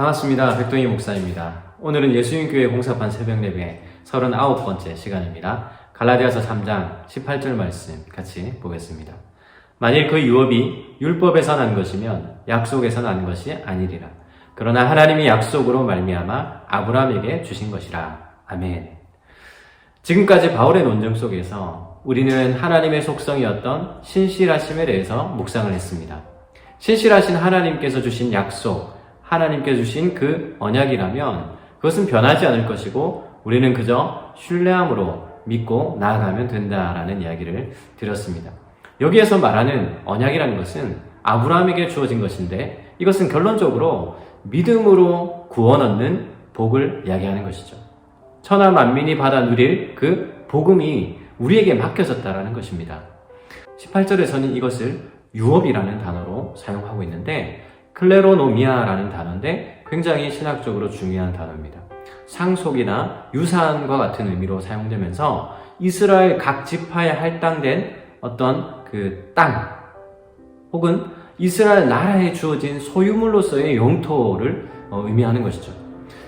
반갑습니다. 백동희 목사입니다. 오늘은 예수님교회 공사판 새벽 예배 39번째 시간입니다. 갈라디아서 3장 18절 말씀 같이 보겠습니다. 만일 그 유업이 율법에서 난 것이면 약속에서 난 것이 아니리라. 그러나 하나님이 약속으로 말미암아 아브라함에게 주신 것이라. 아멘. 지금까지 바울의 논증 속에서 우리는 하나님의 속성이었던 신실하심에 대해서 묵상을 했습니다. 신실하신 하나님께서 주신 약속, 하나님께 주신 그 언약이라면 그것은 변하지 않을 것이고 우리는 그저 신뢰함으로 믿고 나아가면 된다라는 이야기를 드렸습니다. 여기에서 말하는 언약이라는 것은 아브라함에게 주어진 것인데 이것은 결론적으로 믿음으로 구원 얻는 복을 이야기하는 것이죠. 천하 만민이 받아 누릴 그 복음이 우리에게 맡겨졌다라는 것입니다. 18절에서는 이것을 유업이라는 단어로 사용하고 있는데 클레로노미아라는 단어인데 굉장히 신학적으로 중요한 단어입니다. 상속이나 유산과 같은 의미로 사용되면서 이스라엘 각 지파에 할당된 어떤 그 땅 혹은 이스라엘 나라에 주어진 소유물로서의 영토를 어, 의미하는 것이죠.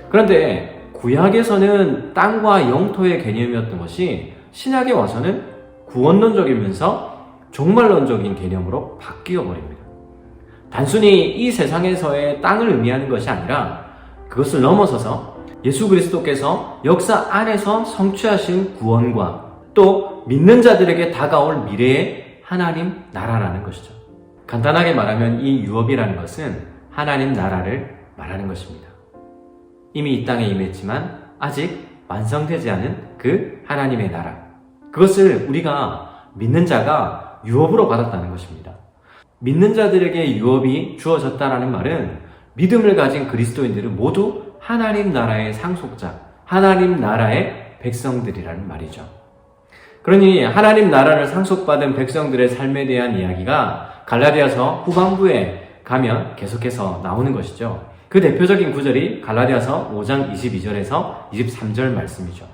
그런데 구약에서는 땅과 영토의 개념이었던 것이 신약에 와서는 구원론적이면서 종말론적인 개념으로 바뀌어 버립니다. 단순히 이 세상에서의 땅을 의미하는 것이 아니라 그것을 넘어서서 예수 그리스도께서 역사 안에서 성취하신 구원과 또 믿는 자들에게 다가올 미래의 하나님 나라라는 것이죠. 간단하게 말하면 이 유업이라는 것은 하나님 나라를 말하는 것입니다. 이미 이 땅에 임했지만 아직 완성되지 않은 그 하나님의 나라. 그것을 우리가 믿는 자가 유업으로 받았다는 것입니다. 믿는 자들에게 유업이 주어졌다라는 말은 믿음을 가진 그리스도인들은 모두 하나님 나라의 상속자, 하나님 나라의 백성들이라는 말이죠. 그러니 하나님 나라를 상속받은 백성들의 삶에 대한 이야기가 갈라디아서 후반부에 가면 계속해서 나오는 것이죠. 그 대표적인 구절이 갈라디아서 5장 22절에서 23절 말씀이죠.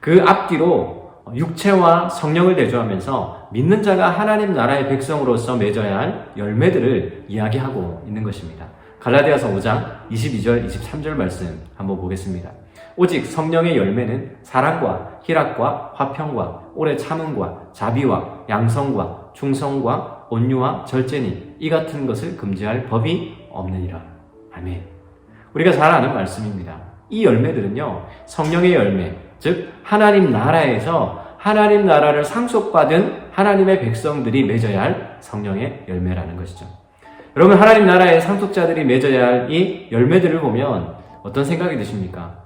그 앞뒤로 육체와 성령을 대조하면서 믿는 자가 하나님 나라의 백성으로서 맺어야 할 열매들을 이야기하고 있는 것입니다. 갈라디아서 5장 22절, 23절 말씀 한번 보겠습니다. 오직 성령의 열매는 사랑과 희락과 화평과 오래 참음과 자비와 양성과 충성과 온유와 절제니 이 같은 것을 금지할 법이 없느니라. 아멘. 우리가 잘 아는 말씀입니다. 이 열매들은요, 성령의 열매, 즉, 하나님 나라에서 하나님 나라를 상속받은 하나님의 백성들이 맺어야 할 성령의 열매라는 것이죠. 여러분, 하나님 나라의 상속자들이 맺어야 할 이 열매들을 보면 어떤 생각이 드십니까?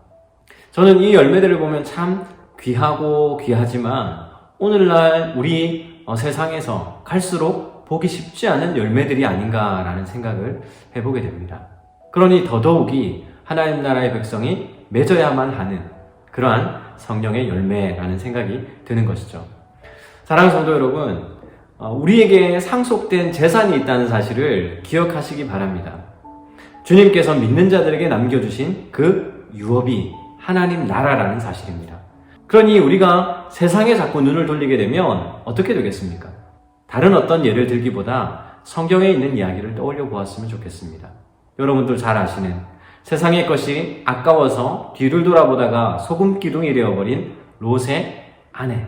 저는 이 열매들을 보면 참 귀하고 귀하지만 오늘날 우리 어, 세상에서 갈수록 보기 쉽지 않은 열매들이 아닌가라는 생각을 해보게 됩니다. 그러니 더더욱이 하나님 나라의 백성이 맺어야만 하는 그러한 성령의 열매라는 생각이 드는 것이죠. 사랑하는 성도 여러분, 어, 우리에게 상속된 재산이 있다는 사실을 기억하시기 바랍니다. 주님께서 믿는 자들에게 남겨주신 그 유업이 하나님 나라라는 사실입니다. 그러니 우리가 세상에 자꾸 눈을 돌리게 되면 어떻게 되겠습니까? 다른 어떤 예를 들기보다 성경에 있는 이야기를 떠올려 보았으면 좋겠습니다. 여러분들 잘 아시는 세상의 것이 아까워서 뒤를 돌아보다가 소금 기둥이 되어버린 롯의 아내.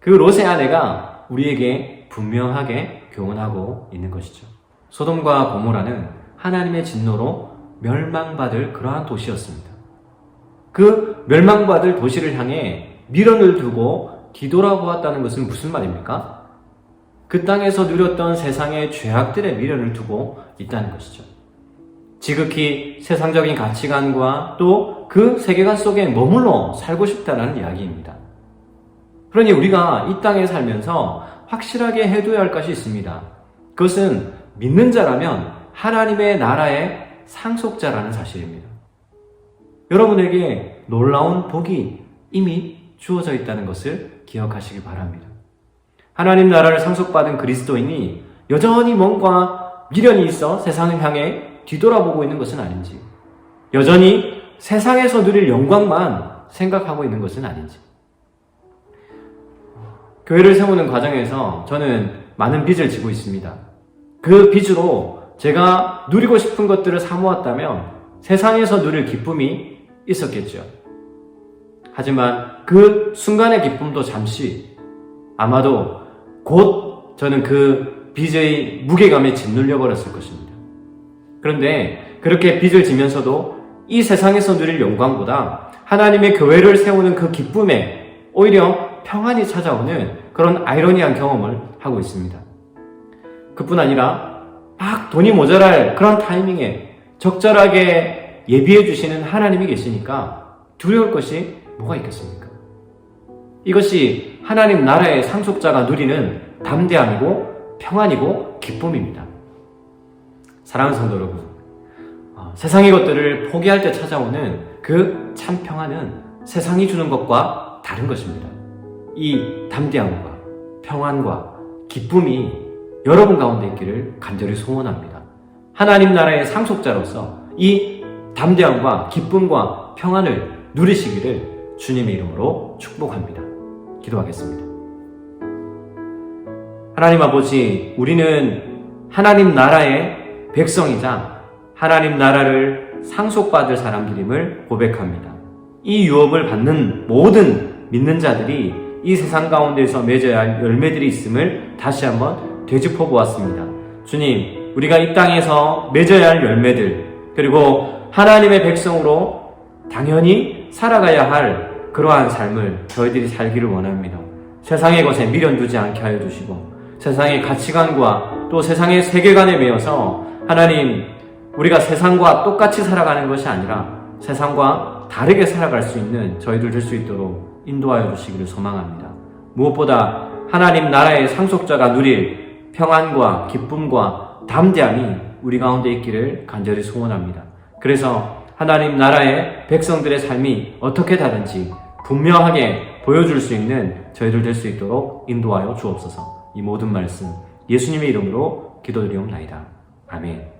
그 롯의 아내가 우리에게 분명하게 교훈하고 있는 것이죠. 소돔과 고모라는 하나님의 진노로 멸망받을 그러한 도시였습니다. 그 멸망받을 도시를 향해 미련을 두고 뒤돌아보았다는 것은 무슨 말입니까? 그 땅에서 누렸던 세상의 죄악들의 미련을 두고 있다는 것이죠. 지극히 세상적인 가치관과 또 그 세계관 속에 머물러 살고 싶다는 이야기입니다. 그러니 우리가 이 땅에 살면서 확실하게 해둬야 할 것이 있습니다. 그것은 믿는 자라면 하나님의 나라의 상속자라는 사실입니다. 여러분에게 놀라운 복이 이미 주어져 있다는 것을 기억하시기 바랍니다. 하나님 나라를 상속받은 그리스도인이 여전히 뭔가 미련이 있어 세상을 향해 뒤돌아보고 있는 것은 아닌지, 여전히 세상에서 누릴 영광만 생각하고 있는 것은 아닌지. 교회를 세우는 과정에서 저는 많은 빚을 지고 있습니다. 그 빚으로 제가 누리고 싶은 것들을 사모았다면 세상에서 누릴 기쁨이 있었겠죠. 하지만 그 순간의 기쁨도 잠시 아마도 곧 저는 그 빚의 무게감에 짓눌려 버렸을 것입니다. 그런데 그렇게 빚을 지면서도 이 세상에서 누릴 영광보다 하나님의 교회를 세우는 그 기쁨에 오히려 평안이 찾아오는 그런 아이러니한 경험을 하고 있습니다. 그뿐 아니라 막 돈이 모자랄 그런 타이밍에 적절하게 예비해 주시는 하나님이 계시니까 두려울 것이 뭐가 있겠습니까? 이것이 하나님 나라의 상속자가 누리는 담대함이고 평안이고 기쁨입니다. 사랑하는 성도 여러분, 어, 세상의 것들을 포기할 때 찾아오는 그 참 평안은 세상이 주는 것과 다른 것입니다. 이 담대함과 평안과 기쁨이 여러분 가운데 있기를 간절히 소원합니다. 하나님 나라의 상속자로서 이 담대함과 기쁨과 평안을 누리시기를 주님의 이름으로 축복합니다. 기도하겠습니다. 하나님 아버지, 우리는 하나님 나라의 백성이자 하나님 나라를 상속받을 사람들임을 고백합니다. 이 유업을 받는 모든 믿는 자들이 이 세상 가운데서 맺어야 할 열매들이 있음을 다시 한번 되짚어 보았습니다. 주님, 우리가 이 땅에서 맺어야 할 열매들, 그리고 하나님의 백성으로 당연히 살아가야 할 그러한 삶을 저희들이 살기를 원합니다. 세상의 것에 미련 두지 않게 하여 주시고, 세상의 가치관과 또 세상의 세계관에 매여서 하나님, 우리가 세상과 똑같이 살아가는 것이 아니라 세상과 다르게 살아갈 수 있는 저희들 될 수 있도록 인도하여 주시기를 소망합니다. 무엇보다 하나님 나라의 상속자가 누릴 평안과 기쁨과 담대함이 우리 가운데 있기를 간절히 소원합니다. 그래서 하나님 나라의 백성들의 삶이 어떻게 다른지 분명하게 보여줄 수 있는 저희들 될 수 있도록 인도하여 주옵소서. 이 모든 말씀 예수님의 이름으로 기도드리옵나이다. 아멘.